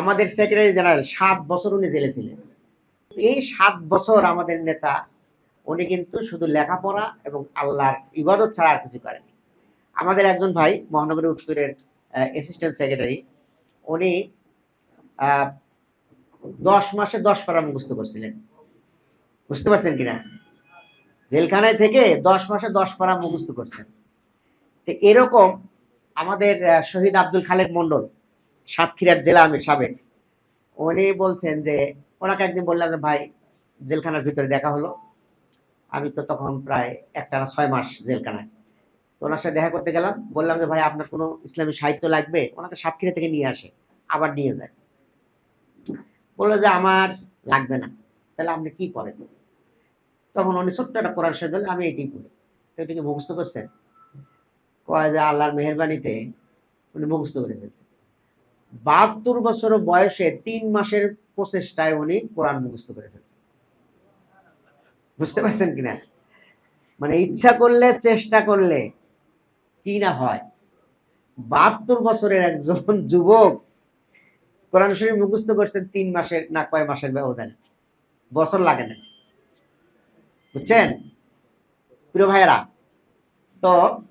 আমাদের secretary general সাত বছর উনি জেলে ছিলেন। এই সাত বছর আমাদের নেতা, উনি কিন্তু শুধু লেখাপড়া এবং আল্লাহর ইবাদত ছাড়া আর কিছু করেনি আমাদের একজন ভাই, মহানগরী উত্তরের অ্যাসিস্ট্যান্ট সেক্রেটারি উনি দশ মাসে দশ পারা মুখস্থ করছিলেন। বুঝতে পারছেন কিনা? জেলখানায় থেকে দশ মাসে দশ পারা মুখস্থ করছেন। তো এরকম আমাদের শহীদ আব্দুল খালেক মন্ডল সাতক্ষীরার জেলা আমির সাবেক। উনি বলছেন যে ওনাকে একদিন বললাম যে ভাই জেলখানার ভিতরে দেখা হলো। আমি তো তখন প্রায় একটানা ছয় মাস জেলখানায়। তো ওনার সাথে দেখা করতে গেলাম। বললাম যে ভাই আপনার কোনো ইসলামী সাহিত্য লাগবে? ওনাকে সাতক্ষীরা থেকে নিয়ে আসে আবার নিয়ে যায়। বলল যে আমার লাগবে না। তাহলে আপনি কি করেন? তখন উনি ছোট্ট একটা কোরআন শরীফ বললেন, আমি এটি পড়ি। তো এটাকে মুখস্থ করছেন। কয় যে আল্লাহর মেহরবানিতে উনি মুখস্থ করে ফেলছেন। বাহাত্তর বছর বয়সে তিন মাসের প্রচেষ্টায় উনি কোরআন মুখস্থ করে ফেলছেন। বুঝতে পারছেন কিনা? মানে ইচ্ছা করলে, চেষ্টা করলে কি না হয়? বাহাত্তর বছরের একজন যুবক কোরআন শরীফ মুখস্থ করছেন তিন মাসের না কয় মাসের ব্যবধানে। বছর লাগে না। বুঝছেন? প্রিয় ভাইয়েরা, তো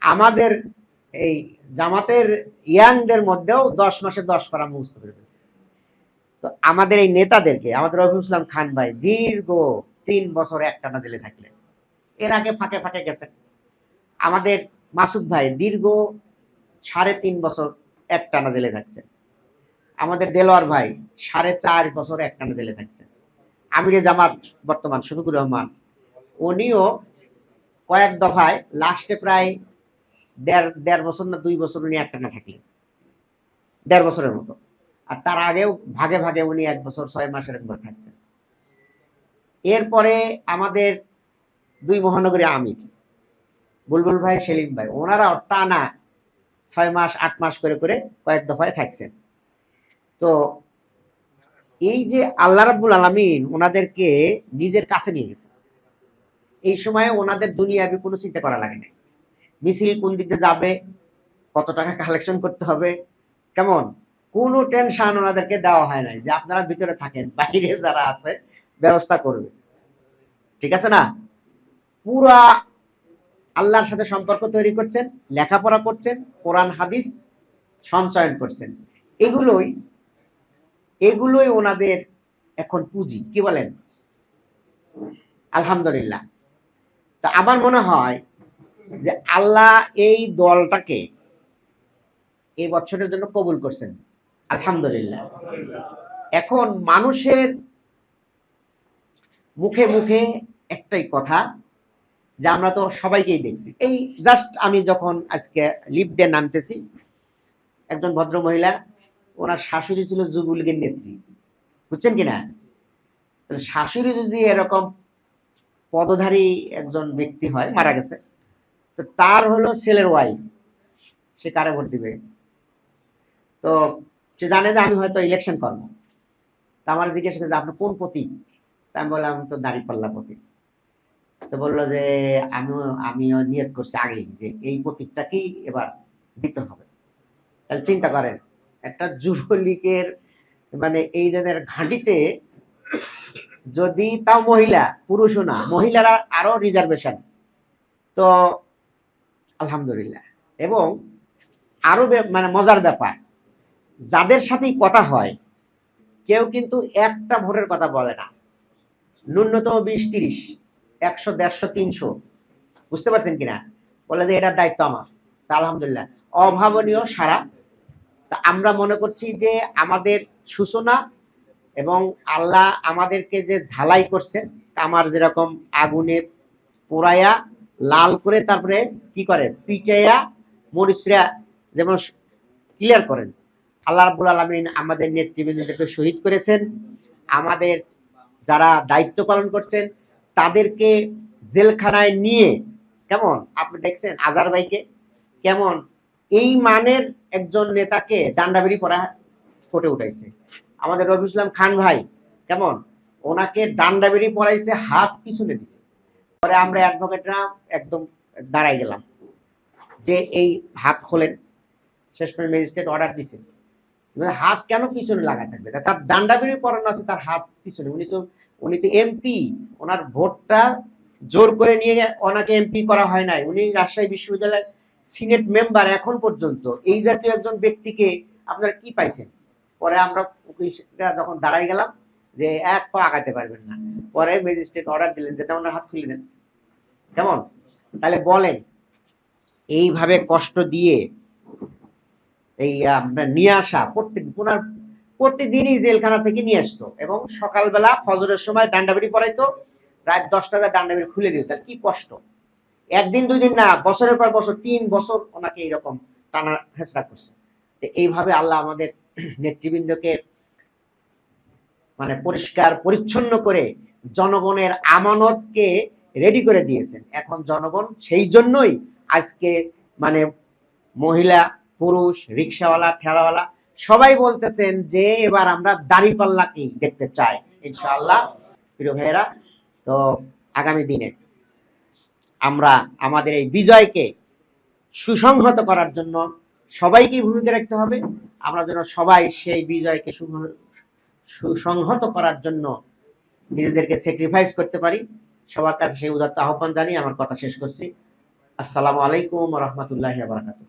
আমাদের এই জামাতের ইয়াংদের মধ্যেও দশ মাসে দশ পারা মুখস্থ করে ফেলছে তো আমাদের এই নেতাদেরকে, আমাদের রফিকুল ইসলাম খান ভাই দীর্ঘ তিন বছর একটানা জেলে থাকলেন। এর আগে ফাঁকে ফাঁকে গেছেন। আমাদের মাসুদ ভাই দীর্ঘ সাড়ে তিন বছর একটানা জেলে থাকছেন। আমাদের দেলোয়ার ভাই সাড়ে চার বছর একটানা জেলে থাকছেন। আমিরে জামাত বর্তমান শফিকুর রহমান, উনিও কয়েক দফায় লাস্টে প্রায় দেড় দেড় বছর না দুই বছর উনি একটানা থাকলেন। দেড় বছরের মতো। আর তার আগেও ভাগে ভাগে উনি এক বছর ছয় মাসের একবার থাকছেন। এরপরে আমাদের দুই মহানগরী আমির বুলবুল ভাই, সেলিম ভাই, ওনারা টানা ছয় মাস, আট মাস করে করে কয়েক দফায় থাকছেন। তো এই যে আল্লাহ রাব্বুল আলমিন ওনাদেরকে নিজের কাছে নিয়ে গেছে। এই সময়ে ওনাদের দুনিয়াবি কোনো চিন্তা করা লাগে না মিছিল কোন দিকে যাবে, কত টাকা কালেকশন করতে হবে, কেমন? কোনো টেনশন ওনাদেরকে দেওয়া হয় নাই যে আপনারা ভিতরে থাকেন, বাইরে যারা আছে, ব্যবস্থা করবে। ঠিক আছে না? পুরা আল্লাহর সাথে সম্পর্ক তৈরি করছেন, লেখাপড়া করছেন, কোরআন, হাদিস সঞ্চয়ন করছেন। এগুলোই এগুলোই ওনাদের এখন পুঁজি, কি বলেন? আলহামদুলিল্লাহ। তা আমার মনে হয় যে আল্লাহ এই দলটাকে এই বছরের জন্য কবুল করছেন। আলহামদুলিল্লাহ। এখন মানুষের মুখে মুখে একটাই কথা যে আমরা তো সবাইকেই দেখছি। এই জাস্ট আমি যখন আজকে লিফট দিয়ে নামতেছি, একজন ভদ্র মহিলা ওনার শাশুড়ি ছিল যুবলীগের নেত্রী। বুঝছেন কিনা? শাশুড়ি যদি এরকম পদধারী একজন ব্যক্তি হয়, মারা গেছে তো তার হলো ছেলের ওয়াইফ। সে কারে ভোট দিবে? তো সে জানে যে আমি হয়তো ইলেকশন করব। তা আমার জিজ্ঞেস করে যে আপনার কোন প্রতীক? তা আমি বললাম তো দাঁড়ি পাল্লা প্রতীক। তো বলল যে আমিও আমিও নিয়ত করছি আগেই যে এই প্রতীকটাকেই এবার দিতে হবে। তাহলে চিন্তা করেন, একটা যুবলীগের মানে এই যাদের ঘাঁটিতে যদি তাও মহিলা, পুরুষও না, মহিলারা আরও রিজার্ভেশন তো আলহামদুলিল্লাহ। এবং আরও বে- মানে মজার ব্যাপার, যাদের সাথেই কথা হয়, কেউ কিন্তু একটা ভোটের কথা বলে না। ন্যূনতম বিশ, তিরিশ, একশো, দেড়শো, তিনশো। বুঝতে পারছেন কিনা? বলে যে এটার দায়িত্ব আমার। তা আলহামদুলিল্লাহ। অভাবনীয় সারা। তা আমরা মনে করছি যে আমাদের সূচনা এবং আল্লাহ আমাদেরকে যে ঝালাই করছেন আমার যেরকম আগুনে পোড়াইয়া লাল করে তারপরে কি করে পিটাইয়া মরিচরা যেমন ক্লিয়ার করেন। আল্লাহ রাবুল আলমিন আমাদের নেতৃবৃন্দদেরকে শহীদ করেছেন। আমাদের যারা দায়িত্ব পালন করছেন, তাদেরকে জেলখানায় নিয়ে কেমন? আপনি দেখছেন আজার ভাইকে কেমন? এই মানের একজন নেতাকে ডান্ডাবেরি পড়া ফুটে উঠাইছে। আমাদের রবি খান ভাই কেমন? ওনাকে ডান্ডাবেরি পড়াইছে হাফ পিছনে দিছে। পরে আমরা অ্যাডভোকেটরা একদম দাঁড়াই গেলাম যে এই হাত খোলেন শেষ ম্যাজিস্ট্রেট অর্ডার দিছে এবার হাত কেন পিছনে লাগায় থাকবে তার ডান্ডা বেরিয়ে পড়ানো আছে, তার হাত পিছনে। উনি তো উনি তো এমপি ওনার ভোটটা জোর করে নিয়ে ওনাকে এমপি করা হয় নাই। উনি রাজশাহী বিশ্ববিদ্যালয়ের সিনেট মেম্বার এখন পর্যন্ত। এই জাতীয় একজন ব্যক্তিকে আপনারা কি পাইছেন? পরে আমরা যখন দাঁড়াই গেলাম যে এক পা আগাতে পারবেন না। পরে ম্যাজিস্ট্রেট অর্ডার দিলেন, যেটা ওনার হাত খুলে দেন। কেমন? তাহলে বলেন, এইভাবে কষ্ট দিয়ে এই আপনার নিয়ে আসা, প্রত্যেক ওনার প্রতিদিনই জেলখানা থেকে নিয়ে আসতো। এবং সকালবেলা ফজরের সময় ডান্ডাবেড়ি পড়াইতো, রাত দশটা ডান্ডাবেড়ি খুলে দিত। তাহলে কি কষ্ট? একদিন দুই দিন না, বছরের পর বছর, তিন বছর ওনাকে এইরকম টানা হেঁচড়া করছে। এইভাবে আল্লাহ আমাদের নেতৃবৃন্দকে মানে পরিষ্কার, পরিচ্ছন্ন করে জনগণের আমানতকে রেডি করে দিয়েছেন। এখন জনগণ সেই জন্যই আজকে মানে মহিলা, পুরুষ, রিক্সাওয়ালা, ঠেলাওয়ালা সবাই বলতেছেন যে এবার আমরা দাঁড়িপাল্লাকেই দেখতে চাই, ইনশাআল্লাহ। প্রিয় ভাইয়েরা, তো আগামী দিনে আমরা আমাদের এই বিজয়কে সুসংহত করার জন্য সবাইকে ভূমিকা রাখতে হবে। আমরা যেন সবাই সেই বিজয়কে সুসংহত করার জন্য নিজেদেরকে স্যাক্রিফাইস করতে পারি। সবার কাছে সেই উদাত্ত আহ্বান জানিয়ে আমার কথা শেষ করছি। আসসালামু আলাইকুম রহমতুল্লাহ বারাকাতুহ।